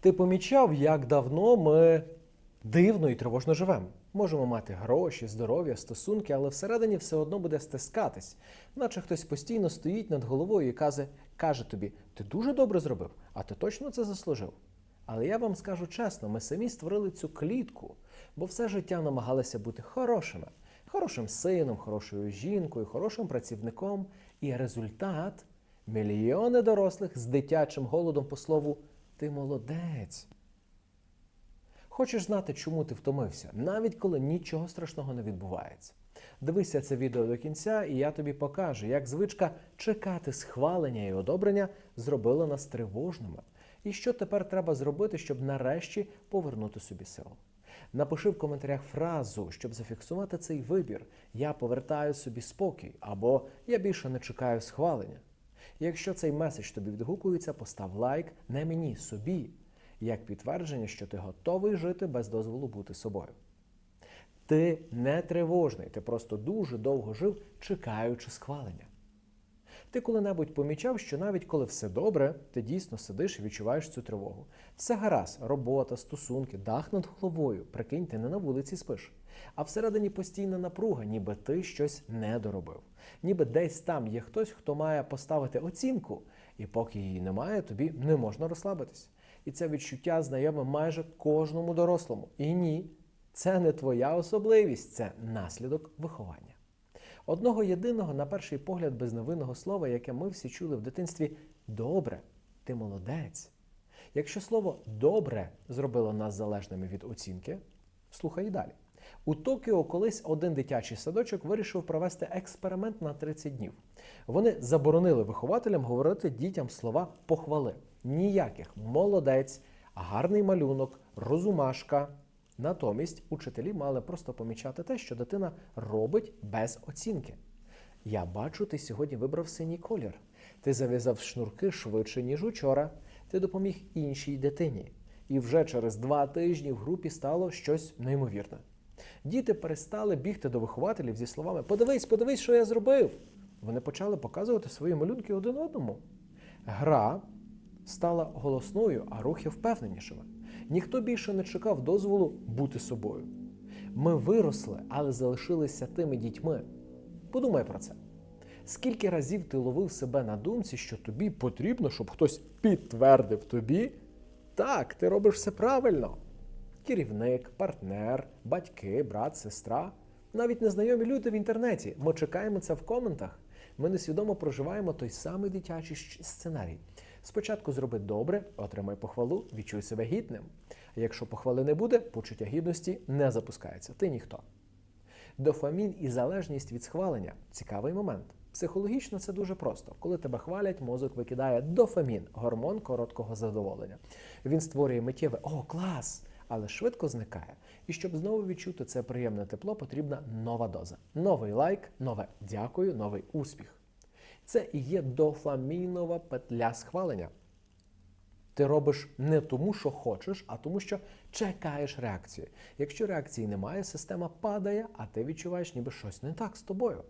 Ти помічав, як давно ми дивно і тривожно живемо. Можемо мати гроші, здоров'я, стосунки, але всередині все одно буде стискатись, наче хтось постійно стоїть над головою і каже, каже тобі: ти дуже добре зробив, а ти точно це заслужив. Але я вам скажу чесно, ми самі створили цю клітку, бо все життя намагалися бути хорошими, хорошим сином, хорошою жінкою, хорошим працівником. І результат мільйони дорослих з дитячим голодом по слову Ти молодець. Хочеш знати, чому ти втомився, навіть коли нічого страшного не відбувається. Дивися це відео до кінця, і я тобі покажу, як звичка чекати схвалення і одобрення зробила нас тривожними. І що тепер треба зробити, щоб нарешті повернути собі силу. Напиши в коментарях фразу, щоб зафіксувати цей вибір: Я повертаю собі спокій або Я більше не чекаю схвалення. Якщо цей меседж тобі відгукується, постав лайк не мені, собі, як підтвердження, що ти готовий жити без дозволу бути собою. Ти не тривожний, ти просто дуже довго жив, чекаючи схвалення. Ти коли-небудь помічав, що навіть коли все добре, ти дійсно сидиш і відчуваєш цю тривогу. Все гаразд, робота, стосунки, дах над головою. Прикинь, ти не на вулиці спиш. А всередині постійна напруга, ніби ти щось не доробив. Ніби десь там є хтось, хто має поставити оцінку, і поки її немає, тобі не можна розслабитись. І це відчуття знайоме майже кожному дорослому. І ні, це не твоя особливість, це наслідок виховання. Одного єдиного, на перший погляд, безновинного слова, яке ми всі чули в дитинстві добре, ти молодець. Якщо слово добре зробило нас залежними від оцінки, слухай далі. У Токіо колись один дитячий садочок вирішив провести експеримент на 30 днів. Вони заборонили вихователям говорити дітям слова похвали. Ніяких молодець, гарний малюнок, розумашка. Натомість учителі мали просто помічати те, що дитина робить без оцінки. Я бачу, ти сьогодні вибрав синій колір. Ти зав'язав шнурки швидше, ніж учора. Ти допоміг іншій дитині. І вже через два тижні в групі стало щось неймовірне. Діти перестали бігти до вихователів зі словами Подивись, подивись, що я зробив. Вони почали показувати свої малюнки один одному. Гра стала голосною, а рухи впевненішими. Ніхто більше не чекав дозволу бути собою. Ми виросли, але залишилися тими дітьми. Подумай про це. Скільки разів ти ловив себе на думці, що тобі потрібно, щоб хтось підтвердив тобі, так, ти робиш все правильно. Керівник, партнер, батьки, брат, сестра, навіть незнайомі люди в інтернеті. Ми чекаємо це в коментах. Ми несвідомо проживаємо той самий дитячий сценарій. Спочатку зроби добре, отримай похвалу, відчуй себе гідним. Якщо похвали не буде, почуття гідності не запускається. Ти ніхто. Дофамін і залежність від схвалення цікавий момент. Психологічно це дуже просто. Коли тебе хвалять, мозок викидає дофамін, гормон короткого задоволення. Він створює миттєве О, клас! Але швидко зникає. І щоб знову відчути це приємне тепло, потрібна нова доза. Новий лайк, нове дякую, новий успіх. Це і є дофамінова петля схвалення. Ти робиш не тому, що хочеш, а тому, що чекаєш реакції. Якщо реакції немає, система падає, а ти відчуваєш, ніби щось не так з тобою.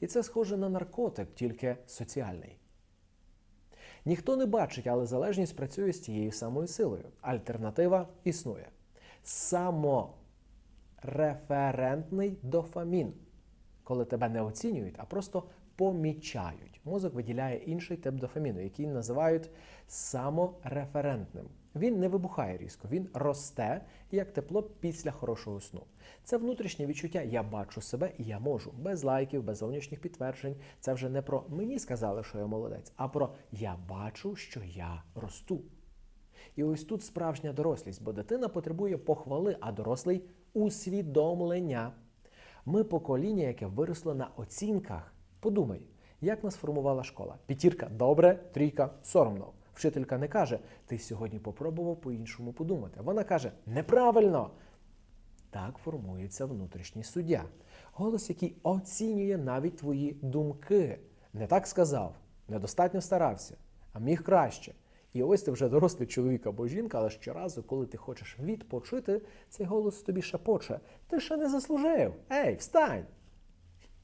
І це схоже на наркотик, тільки соціальний. Ніхто не бачить, але залежність працює з тією самою силою. Альтернатива існує. Самореферентний дофамін, коли тебе не оцінюють, а просто помічають. Мозок виділяє інший тип дофаміну, який називають самореферентним. Він не вибухає різко, він росте як тепло після хорошого сну. Це внутрішнє відчуття Я бачу себе і я можу. Без лайків, без зовнішніх підтверджень. Це вже не про мені сказали, що я молодець, а про я бачу, що я росту. І ось тут справжня дорослість, бо дитина потребує похвали, а дорослий усвідомлення. Ми покоління, яке виросло на оцінках. Подумай, як нас формувала школа? П'ятірка добре, трійка соромно. Вчителька не каже, ти сьогодні попробував по-іншому подумати. Вона каже, неправильно. Так формується внутрішній суддя. Голос, який оцінює навіть твої думки. Не так сказав, недостатньо старався, а міг краще. І ось ти вже дорослий чоловік або жінка, але щоразу, коли ти хочеш відпочити, цей голос тобі шепоче. Ти ще не заслужив. Ей, встань!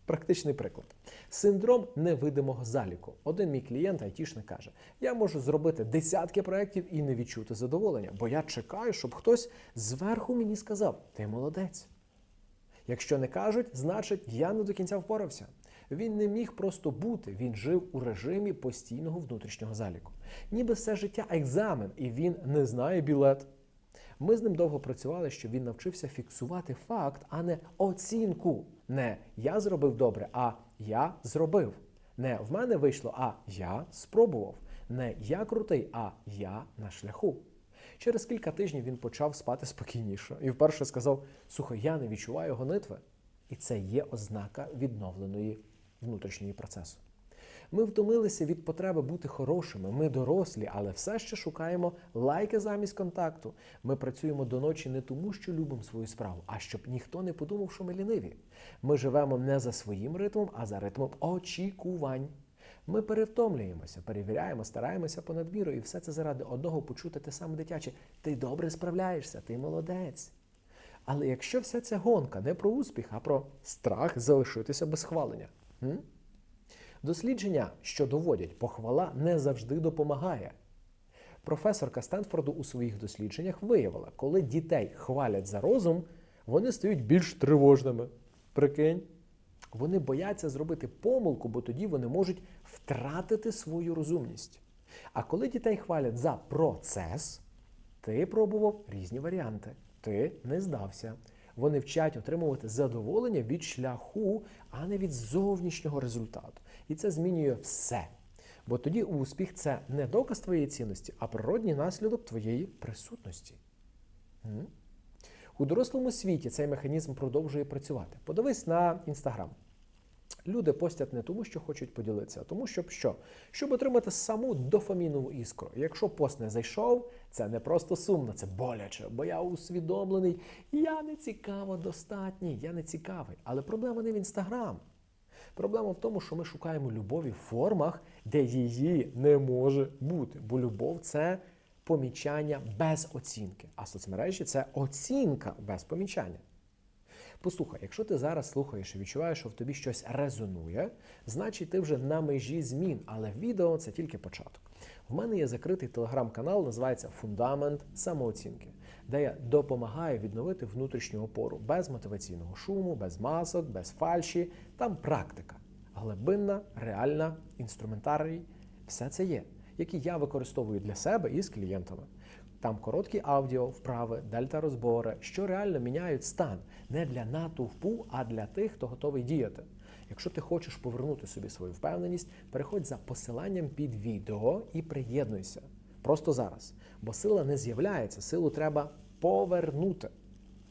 Практичний приклад. Синдром невидимого заліку. Один мій клієнт, айтішник, каже: я можу зробити десятки проєктів і не відчути задоволення, бо я чекаю, щоб хтось зверху мені сказав: ти молодець. Якщо не кажуть, значить я не до кінця впорався. Він не міг просто бути, він жив у режимі постійного внутрішнього заліку. Ніби все життя екзамен, і він не знає білет. Ми з ним довго працювали, щоб він навчився фіксувати факт, а не оцінку. Не я зробив добре, а я зробив. Не в мене вийшло, а я спробував. Не я крутий, а я на шляху. Через кілька тижнів він почав спати спокійніше і вперше сказав: Слухай, я не відчуваю гонитви. І це є ознака відновленої внутрішньої процесу. Ми втомилися від потреби бути хорошими. Ми дорослі, але все ще шукаємо лайки замість контакту. Ми працюємо до ночі не тому, що любимо свою справу, а щоб ніхто не подумав, що ми ліниві. Ми живемо не за своїм ритмом, а за ритмом очікувань. Ми перевтомлюємося, перевіряємо, стараємося понад мірою, і все це заради одного почути те саме дитяче. Ти добре справляєшся, ти молодець. Але якщо вся ця гонка не про успіх, а про страх залишитися без хвалення. М? Дослідження, що доводять, похвала не завжди допомагає. Професорка Стенфорду у своїх дослідженнях виявила, коли дітей хвалять за розум, вони стають більш тривожними. Прикинь, вони бояться зробити помилку, бо тоді вони можуть втратити свою розумність. А коли дітей хвалять за процес, ти пробував різні варіанти. Ти не здався. Вони вчать отримувати задоволення від шляху, а не від зовнішнього результату. І це змінює все. Бо тоді успіх це не доказ твоєї цінності, а природній наслідок твоєї присутності. У дорослому світі цей механізм продовжує працювати. Подивись на інстаграм. Люди постять не тому, що хочуть поділитися, а тому, щоб що? Щоб отримати саму дофамінову іскру. Якщо пост не зайшов, це не просто сумно, це боляче, бо я усвідомлений, я не цікаво достатній, я не цікавий. Але проблема не в інстаграм. Проблема в тому, що ми шукаємо любові в формах, де її не може бути. Бо любов це помічання без оцінки, а соцмережі це оцінка без помічання. Послухай, якщо ти зараз слухаєш і відчуваєш, що в тобі щось резонує, значить ти вже на межі змін, але відео це тільки початок. В мене є закритий телеграм-канал, називається Фундамент самооцінки, де я допомагаю відновити внутрішню опору без мотиваційного шуму, без масок, без фальші. Там практика. Глибинна, реальна, інструментарій, все це є, які я використовую для себе і з клієнтами. Там короткі аудіо, вправи, дельта-розбори, що реально міняють стан не для натовпу, а для тих, хто готовий діяти. Якщо ти хочеш повернути собі свою впевненість, переходь за посиланням під відео і приєднуйся. Просто зараз. Бо сила не з'являється, силу треба повернути.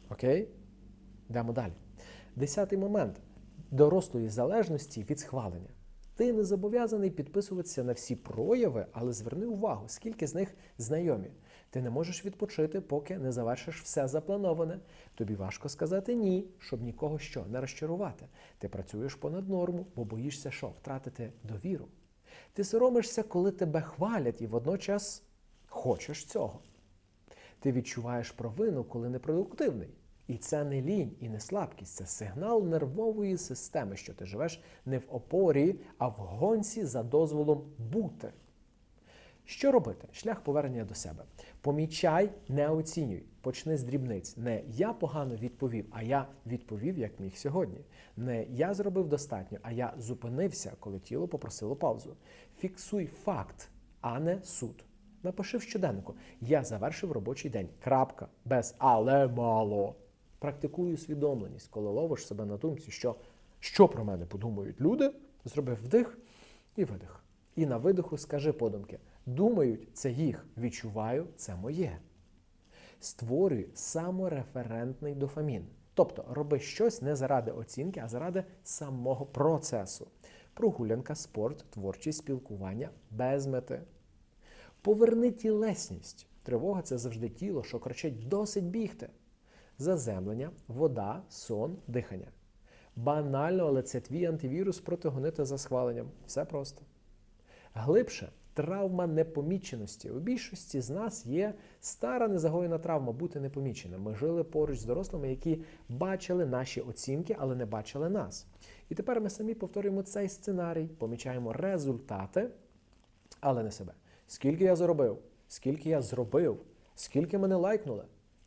Окей? Йдемо далі. Десятий момент дорослої залежності від схвалення. Ти не зобов'язаний підписуватися на всі прояви, але зверни увагу, скільки з них знайомі. Ти не можеш відпочити, поки не завершиш все заплановане. Тобі важко сказати ні, щоб нікого що не розчарувати. Ти працюєш понад норму, бо боїшся, що втратити довіру. Ти соромишся, коли тебе хвалять, і водночас хочеш цього. Ти відчуваєш провину, коли непродуктивний. І це не лінь і не слабкість, це сигнал нервової системи, що ти живеш не в опорі, а в гонці за дозволом бути. Що робити? Шлях повернення до себе. Помічай, не оцінюй. Почни з дрібниць. Не я погано відповів, а я відповів, як міг сьогодні. Не я зробив достатньо, а я зупинився, коли тіло попросило паузу. Фіксуй факт, а не суд. Напиши в щоденнику: я завершив робочий день. Крапка. Без але мало. Практикуй усвідомленість, коли ловиш себе на думці, що що про мене подумають люди, зробив вдих і видих. І на видиху скажи подумки: думають, це їх, відчуваю, це моє. Створюй самореферентний дофамін. Тобто роби щось не заради оцінки, а заради самого процесу. Прогулянка, спорт, творчість, спілкування без мети. Поверни тілесність. Тривога це завжди тіло, що кричить досить бігти. Заземлення, вода, сон, дихання. Банально, але це твій антивірус проти гонити за схваленням. Все просто. Глибше травма непоміченості. У більшості з нас є стара незагоєна травма бути непоміченим. Ми жили поруч з дорослими, які бачили наші оцінки, але не бачили нас. І тепер ми самі повторюємо цей сценарій, помічаємо результати, але не себе. Скільки я заробив, скільки я зробив, скільки мене лайкнули.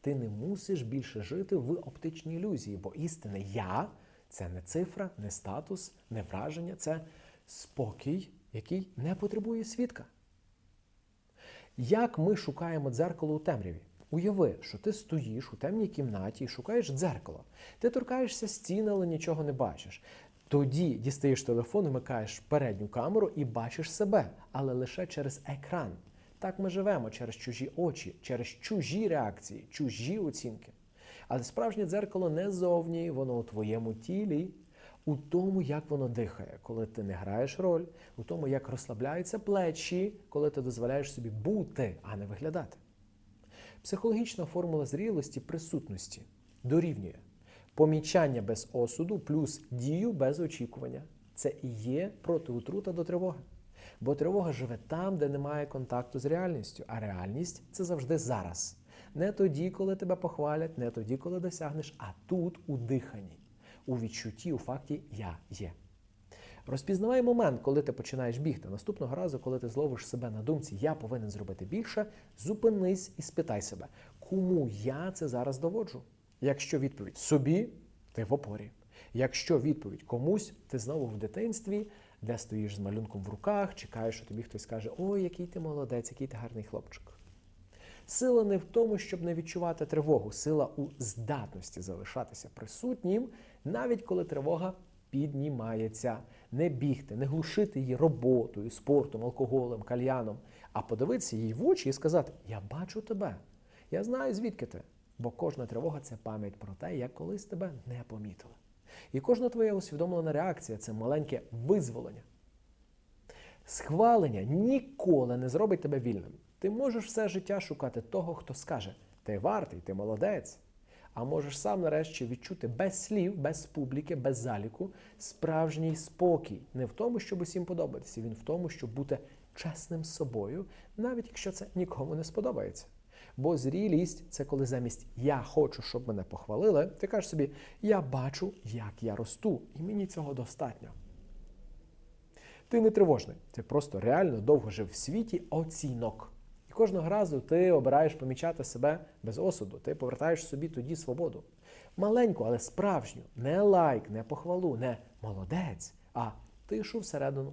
Ти не мусиш більше жити в оптичній ілюзії, бо істинне я це не цифра, не статус, не враження, це спокій, який не потребує свідка. Як ми шукаємо дзеркало у темряві? Уяви, що ти стоїш у темній кімнаті і шукаєш дзеркало. Ти торкаєшся стіни, але нічого не бачиш. Тоді дістаєш телефон, вмикаєш передню камеру і бачиш себе, але лише через екран. Так ми живемо через чужі очі, через чужі реакції, чужі оцінки. Але справжнє дзеркало не зовні, воно у твоєму тілі, у тому, як воно дихає, коли ти не граєш роль, у тому, як розслабляються плечі, коли ти дозволяєш собі бути, а не виглядати. Психологічна формула зрілості присутності дорівнює помічання без осуду плюс дію без очікування. Це і є протиутрута до тривоги. Бо тривога живе там, де немає контакту з реальністю, а реальність це завжди зараз. Не тоді, коли тебе похвалять, не тоді, коли досягнеш, а тут у диханні, у відчутті, у факті я є. Розпізнавай момент, коли ти починаєш бігти. Наступного разу, коли ти зловиш себе на думці, я повинен зробити більше, зупинись і спитай себе, кому я це зараз доводжу. Якщо відповідь собі, ти в опорі. Якщо відповідь комусь, ти знову в дитинстві, де стоїш з малюнком в руках, чекаєш, що тобі хтось скаже: Ой, який ти молодець, який ти гарний хлопчик. Сила не в тому, щоб не відчувати тривогу, сила у здатності залишатися присутнім, навіть коли тривога піднімається. Не бігти, не глушити її роботою, спортом, алкоголем, кальяном, а подивитися їй в очі і сказати: Я бачу тебе, я знаю, звідки ти. Бо кожна тривога це пам'ять про те, як колись тебе не помітили. І кожна твоя усвідомлена реакція це маленьке визволення. Схвалення ніколи не зробить тебе вільним. Ти можеш все життя шукати того, хто скаже: ти вартий, ти молодець. А можеш сам нарешті відчути без слів, без публіки, без заліку справжній спокій. Не в тому, щоб усім подобатися, він в тому, щоб бути чесним з собою, навіть якщо це нікому не сподобається. Бо зрілість це коли замість я хочу, щоб мене похвалили, ти кажеш собі, я бачу, як я росту, і мені цього достатньо. Ти не тривожний, ти просто реально довго жив в світі оцінок. І кожного разу ти обираєш помічати себе без осуду, ти повертаєш собі тоді свободу. Маленьку, але справжню, не лайк, не похвалу, не молодець, а тишу всередину.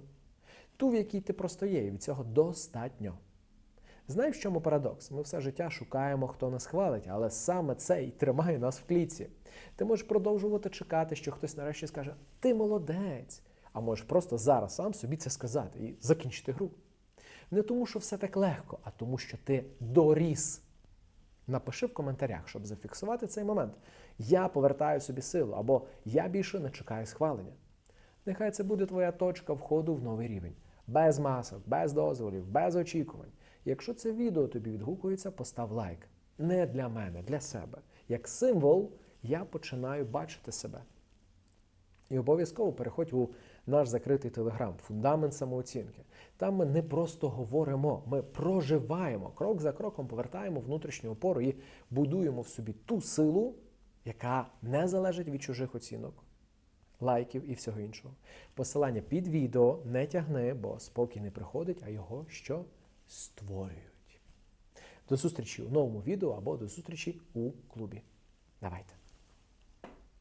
Ту, в якій ти просто є, і від цього достатньо. Знаєш, в чому парадокс? Ми все життя шукаємо, хто нас хвалить, але саме це і тримає нас в клітці. Ти можеш продовжувати чекати, що хтось нарешті скаже Ти молодець. А можеш просто зараз сам собі це сказати і закінчити гру. Не тому, що все так легко, а тому, що ти доріс. Напиши в коментарях, щоб зафіксувати цей момент. Я повертаю собі силу, або я більше не чекаю схвалення. Нехай це буде твоя точка входу в новий рівень. Без масок, без дозволів, без очікувань. Якщо це відео тобі відгукується, постав лайк. Не для мене, для себе. Як символ, я починаю бачити себе. І обов'язково переходь у наш закритий телеграм, фундамент самооцінки. Там ми не просто говоримо, ми проживаємо, крок за кроком повертаємо внутрішню опору і будуємо в собі ту силу, яка не залежить від чужих оцінок, лайків і всього іншого. Посилання під відео не тягни, бо спокій не приходить, а його що створюють. До зустрічі у новому відео або до зустрічі у клубі. Давайте!